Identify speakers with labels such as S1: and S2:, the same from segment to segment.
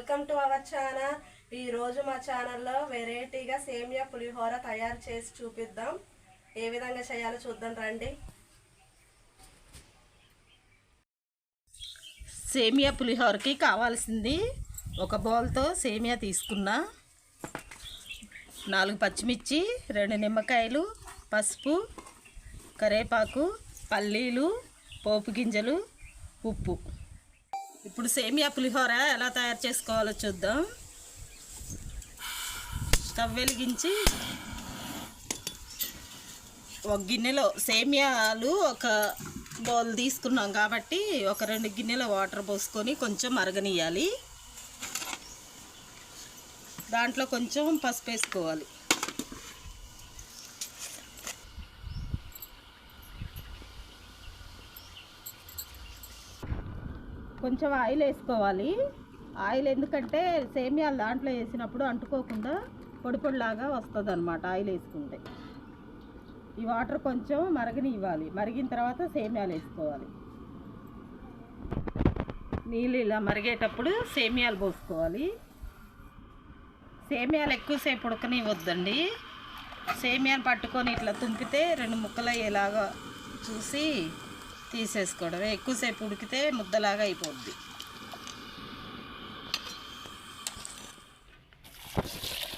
S1: Welcome to our channel ఈరోజు మా ఛానల్లో వెరైటీగా సేమియా పులిహోర తయారు చేసి చూపిద్దాం. ఏ విధంగా చేయాలో చూద్దాం రండి.
S2: సేమియా పులిహోరకి కావాల్సింది ఒక బౌల్తో సేమియా తీసుకున్నా. నాలుగు పచ్చిమిర్చి రెండు నిమ్మకాయలు పసుపు కరేపాకు పల్లీలు పోపు గింజలు ఉప్పు. ఇప్పుడు సేమియా పులిహోర ఎలా తయారు చేసుకోవాలో చూద్దాం. స్టవ్ వెలిగించి ఒక గిన్నెలో సేమియాలు ఒక బౌల్ తీసుకున్నాం కాబట్టి ఒక రెండు గిన్నెల వాటర్ పోసుకొని కొంచెం మరగనియాలి దాంట్లో కొంచెం పసుపు వేసుకోవాలి. కొంచెం ఆయిల్ వేసుకోవాలి. ఆయిల్ ఎందుకంటే సేమియాలు దాంట్లో వేసినప్పుడు అంటుకోకుండా పొడి పొడిలాగా వస్తుంది అనమాట ఆయిల్ వేసుకుంటే. ఈ వాటర్ కొంచెం మరగనివ్వాలి. మరిగిన తర్వాత సేమియాలు వేసుకోవాలి. నీళ్ళు ఇలా మరిగేటప్పుడు సేమియాలు పోసుకోవాలి. సేమియాలు ఎక్కువసేపు ఉడకనివ్వద్దండి. సేమియాలు పట్టుకొని ఇట్లా తుంపితే రెండు ముక్కలు అయ్యేలాగా చూసి తీసేసుకోవడమే. ఎక్కువసేపు ఉడికితే ముద్దలాగా అయిపోద్ది.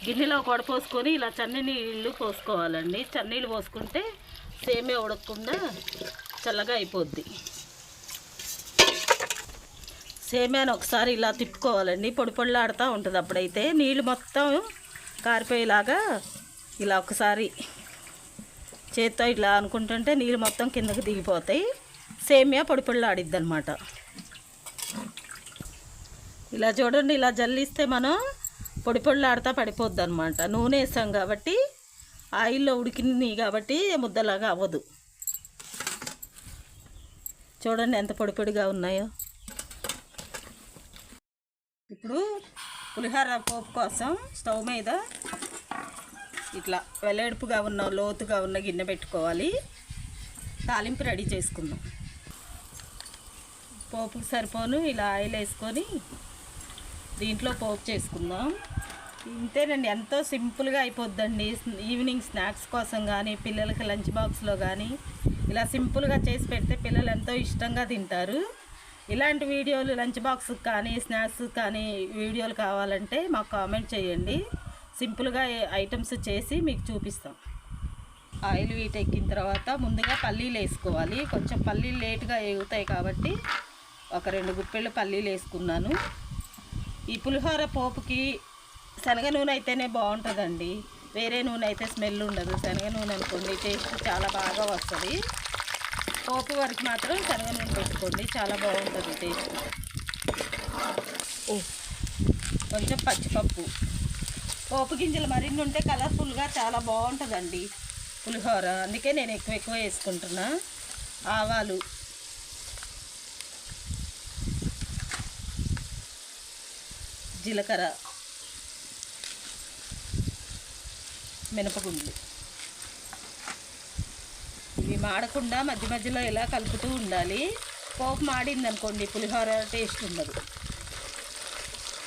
S2: గిన్నెలో పోసుకొని ఇలా చన్ని నీళ్ళు పోసుకోవాలండి. చన్నీళ్ళు పోసుకుంటే సేమే ఉడకకుండా చల్లగా అయిపోద్ది. సేమ్యాను ఒకసారి ఇలా తిప్పుకోవాలండి. పొడి పొడిలాడుతూ ఉంటుంది అప్పుడైతే. నీళ్ళు మొత్తం కారిపోయేలాగా ఇలా ఒకసారి చేత్తో ఇట్లా అనుకుంటుంటే నీళ్ళు మొత్తం కిందకి దిగిపోతాయి. సేమియా పొడిపొడిలాడిద్ది అనమాట ఇలా చూడండి ఇలా జల్లిస్తే మనం పొడి పొడిలాడుతా పడిపోద్ది అనమాట నూనె వేసాం కాబట్టి ఆయిల్లో ఉడికింది కాబట్టి ముద్దలాగా అవ్వదు. చూడండి ఎంత పొడి పొడిగా ఉన్నాయో. ఇప్పుడు పులిహోర పోపు కోసం స్టవ్ మీద ఇట్లా వెల్లెడుపుగా ఉన్న లోతుగా ఉన్న గిన్నె పెట్టుకోవాలి. తాలింపు రెడీ చేసుకుందాం. పోపుకు సరిపోను ఇలా ఆయిల్ వేసుకొని దీంట్లో పోపు చేసుకుందాం. ఇంతేనండి ఎంతో సింపుల్గా అయిపోద్దండి. ఈవినింగ్ స్నాక్స్ కోసం కానీ పిల్లలకి లంచ్ బాక్స్లో కానీ ఇలా సింపుల్గా చేసి పెడితే పిల్లలు ఎంతో ఇష్టంగా తింటారు. ఇలాంటి వీడియోలు లంచ్ బాక్స్ కానీ స్నాక్స్ కానీ వీడియోలు కావాలంటే మాకు కామెంట్ చేయండి. సింపుల్గా ఐటమ్స్ చేసి మీకు చూపిస్తాం. ఆయిల్ వీట్ ఎక్కిన తర్వాత ముందుగా పల్లీలు వేసుకోవాలి. కొంచెం పల్లీలు లేట్గా ఎగుతాయి కాబట్టి ఒక రెండు గుప్పెళ్ళు పల్లీలు వేసుకున్నాను. ఈ పులిహోర పోపుకి శనగ నూనె అయితేనే బాగుంటుందండి. వేరే నూనె అయితే స్మెల్ ఉండదు. శనగ నూనె అనుకోండి టేస్ట్ చాలా బాగా వస్తుంది. పోపు వరకు మాత్రం శనగ నూనె పెట్టుకోండి చాలా బాగుంటుంది టేస్ట్. ఓ కొంచెం పచ్చిపప్పు. పోపు గింజలు మరిన్ని ఉంటే కలర్ఫుల్గా చాలా బాగుంటుందండి పులిహోర. అందుకే నేను ఎక్కువ ఎక్కువ వేసుకుంటున్నా. ఆవాలు జీలకర్ర మినపగుండ్లు. ఇవి మాడకుండా మధ్య మధ్యలో ఇలా కలుపుతూ ఉండాలి. పోపు మాడింది అనుకోండి పులిహోర టేస్ట్ ఉండదు.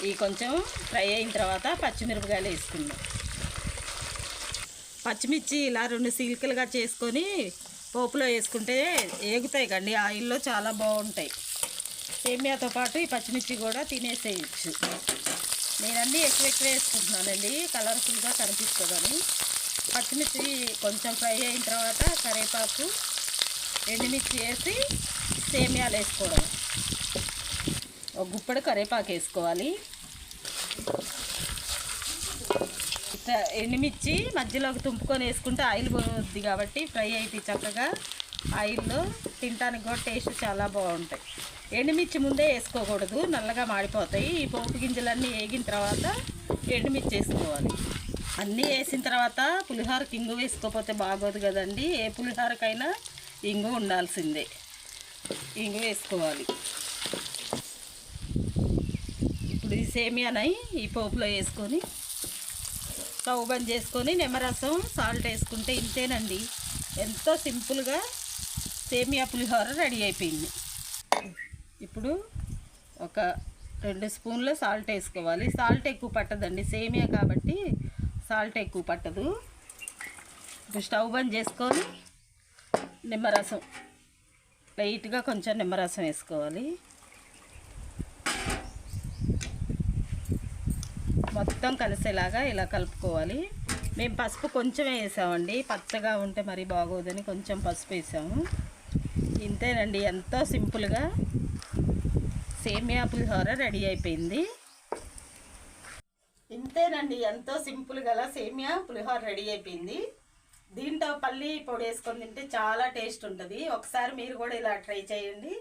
S2: ఇవి కొంచెం ఫ్రై అయిన తర్వాత పచ్చిమిరపకాయలు వేసుకుందాం. పచ్చిమిర్చి ఇలా రెండు సీల్కలుగా చేసుకొని పోపులో వేసుకుంటే ఏగుతాయి కండి ఆయిల్లో చాలా బాగుంటాయి. సేమియాతో పాటు ఈ పచ్చిమిర్చి కూడా తినేసేయచ్చు. నేను అన్నీ ఎక్కువ ఎక్కువ వేసుకుంటున్నానండి. కలర్ఫుల్గా కనిపిస్తుందని. పచ్చిమిర్చి కొంచెం ఫ్రై అయిన తర్వాత కరివేపాకు ఎండుమిర్చి వేసి సేమియాలు వేసుకోవడం. ఒక గుప్పడు కరివేపాకు వేసుకోవాలి. ఎండుమిర్చి మధ్యలోకి తుంపుకొని వేసుకుంటే ఆయిల్ పోద్ది కాబట్టి ఫ్రై అయితే చక్కగా ఆయిల్లో తినడానికి కూడా టేస్ట్ చాలా బాగుంటాయి. ఎండుమిర్చి ముందే వేసుకోకూడదు నల్లగా మాడిపోతాయి. ఈ పోపు గింజలన్నీ వేగిన తర్వాత ఎండుమిర్చి వేసుకోవాలి. అన్నీ వేసిన తర్వాత పులిహోరకి ఇంగు వేసుకోకపోతే బాగోదు కదండి. ఏ పులిహోరకైనా ఇంగు ఉండాల్సిందే. ఇంగు వేసుకోవాలి. ఇప్పుడు ఈ సేమియానై ఈ పోపులో వేసుకొని స్టవ్ బంద్ చేసుకొని నిమ్మరసం సాల్ట్ వేసుకుంటే ఇంతేనండి. ఎంతో సింపుల్గా సేమియా పులిహోర రెడీ అయిపోయింది. ఇప్పుడు ఒక రెండు స్పూన్ల సాల్ట్ వేసుకోవాలి. సాల్ట్ ఎక్కువ పట్టదండి. సేమియా కాబట్టి సాల్ట్ ఎక్కువ పట్టదు. ఇప్పుడు స్టవ్ బంద్ చేసుకొని నిమ్మరసం లైట్గా కొంచెం నిమ్మరసం వేసుకోవాలి. మొత్తం కలిసేలాగా ఇలా కలుపుకోవాలి. మేము పసుపు కొంచెం వేసామండి. పచ్చగా ఉంటే మరి బాగోదని కొంచెం పసుపు వేసాము. ఇంతేనండి ఎంతో సింపుల్గా. సేమియా పులిహోర రెడీ అయిపోయింది. ఇంతేనండి ఎంతో సింపుల్ గల సేమియా పులిహోర రెడీ అయిపోయింది. దీంట్లో పల్లి పొడి వేసుకొని తింటే చాలా టేస్ట్ ఉంటుంది. ఒకసారి మీరు కూడా ఇలా ట్రై చేయండి.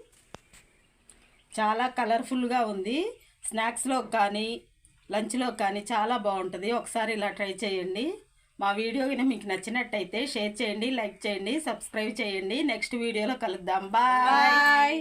S2: చాలా కలర్ఫుల్గా ఉంది. స్నాక్స్లో కానీ లంచ్లో కానీ చాలా బాగుంటుంది. ఒకసారి ఇలా ట్రై చేయండి. మా వీడియో కనుక మీకు నచ్చినట్టయితే షేర్ చేయండి లైక్ చేయండి సబ్స్క్రైబ్ చేయండి. నెక్స్ట్ వీడియోలో కలుద్దాం. బాయ్.